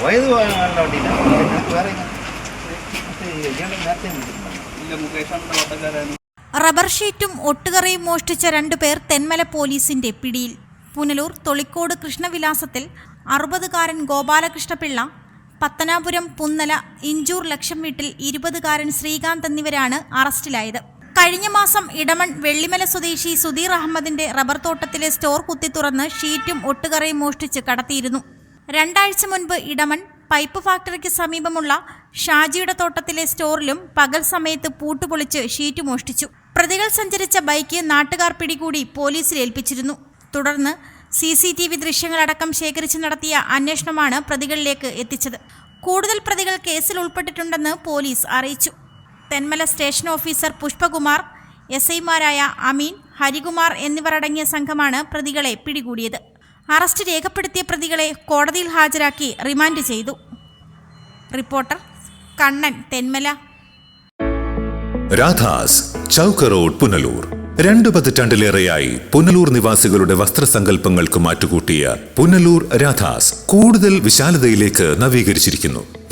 പോയത് റബ്ബർ ഷീറ്റും ഒട്ടുകറയും മോഷ്ടിച്ച രണ്ടുപേർ തെന്മല പോലീസിന്റെ പിടിയിൽ. പുനലൂർ തൊളിക്കോട് കൃഷ്ണവിലാസത്തിൽ അറുപതുകാരൻ ഗോപാലകൃഷ്ണപിള്ള പത്തനാപുരം പുന്നല ഇഞ്ചൂർ ലക്ഷം വീട്ടിൽ ഇരുപതുകാരൻ ശ്രീകാന്ത് എന്നിവരാണ് അറസ്റ്റിലായത്. കഴിഞ്ഞ മാസം ഇടമൺ വെള്ളിമല സ്വദേശി സുധീർ അഹമ്മദിന്റെ റബ്ബർ തോട്ടത്തിലെ സ്റ്റോർ കുത്തി തുറന്ന് ഷീറ്റും ഒട്ടുകറയും മോഷ്ടിച്ച് കടത്തിയിരുന്നു. രണ്ടാഴ്ച മുൻപ് ഇടമൺ പൈപ്പ് ഫാക്ടറിക്ക് സമീപമുള്ള ഷാജിയുടെ തോട്ടത്തിലെ സ്റ്റോറിലും പകൽ സമയത്ത് പൂട്ടുപൊളിച്ച് ഷീറ്റ് മോഷ്ടിച്ചു. പ്രതികൾ സഞ്ചരിച്ച ബൈക്ക് നാട്ടുകാർ പിടികൂടി പോലീസിൽ ഏൽപ്പിച്ചിരുന്നു. തുടർന്ന് സി സി ടി വി ദൃശ്യങ്ങളടക്കം ശേഖരിച്ച് നടത്തിയ അന്വേഷണമാണ് പ്രതികളിലേക്ക് എത്തിച്ചത്. കൂടുതൽ പ്രതികൾ കേസിൽ ഉൾപ്പെട്ടിട്ടുണ്ടെന്ന് പോലീസ് അറിയിച്ചു. Thenmala station officer Pushpakumar S ഐമാരായ അമീൻ ഹരികുമാർ എന്നിവർ അടങ്ങിയ സംഘമാണ് പ്രതികളെ പിടികൂടിയത്. അറസ്റ്റ് രേഖപ്പെടുത്തിയ പ്രതികളെ കോടതിയിൽ ഹാജരാക്കി റിമാൻഡ് ചെയ്തു. റിപ്പോർട്ടർ കണ്ണൻ തെന്മല. രാധാസ് ചൗക്ക റോഡ് പുനലൂർ. രണ്ടു പതിറ്റാണ്ടിലേറെയായി പുനലൂർ നിവാസികളുടെ വസ്ത്രസങ്കല്പങ്ങൾക്ക് മാറ്റുകൂട്ടിയ പുനലൂർ രാധാസ് കൂടുതൽ വിശാലതയിലേക്ക് നവീകരിച്ചിരിക്കുന്നു.